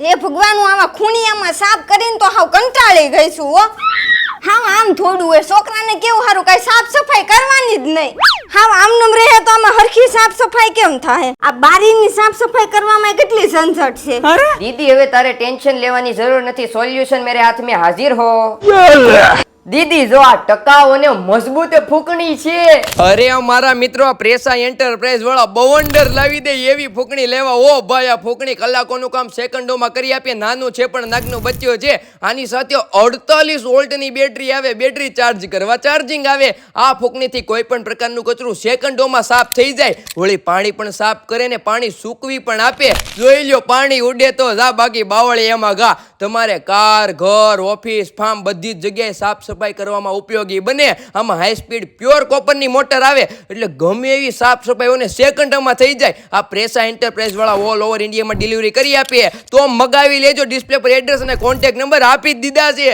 એ ભગવાન હું આમાં ખૂણિયામાં સાફ કરીને તો હાવ કંટાળી ગઈ છું હો. હાવ આમ થોડું એ છોકરાને કેવું સારું કઈ સાફ સફાઈ કરવાની જ નહીં. હાવ આમનું રહે તો આમાં હરખી સાફ સફાઈ કેમ થાય આ બારીની સાફ સફાઈ કરવામાં કેટલી ઝંઝટ છે? દીદી હવે તારે ટેન્શન લેવાની જરૂર નથી. સોલ્યુશન મેરે હાથ મેં હાજર હો. દીદી, જો આ ટકાઓને મજબૂત ફૂકણી છે. અરે અમારા મિત્રો પ્રેસા એન્ટરપ્રાઇઝ વાળા બવંડર લાવી દે એવી ફૂકણી લેવા. ઓ ભાઈ, આ ફૂકણી કલાકોનું કામ સેકન્ડોમાં કરી આપીએ નાનું છે પણ નાગનું બચ્યો છે. આની સાથે અડતાલીસ વોલ્ટની બેટરી આવે, બેટરી ચાર્જ કરવા ચાર્જિંગ આવે. આ ફૂકણીથી કોઈ પણ પ્રકારનું કચરું સેકન્ડોમાં સાફ થઈ જાય. વળી પાણી પણ સાફ કરે ને પાણી સૂકવી પણ આપે. જોઈ લ્યો, પાણી ઉડે તો જા બાકી બાવળી એમાં ઘા તમારે કાર, ઘર, ઓફિસ ફાર્મ બધી જ જગ્યાએ સાફ સફાઈ કરવામાં ઉપયોગી બને. આમાં હાઈ સ્પીડ પ્યોર કોપરની મોટર આવે, એટલે ગમે એવી સાફ સફાઈઓને સેકન્ડમાં થઈ જાય. આ પ્રેસા એન્ટરપ્રાઇઝ વાળા ઓલ ઓવર ઇન્ડિયામાં ડિલિવરી કરી આપીએ. તો મગાવી લેજો ડિસ્પ્લે પર એડ્રેસ અને કોન્ટેક્ટ નંબર આપી જ દીધા છે.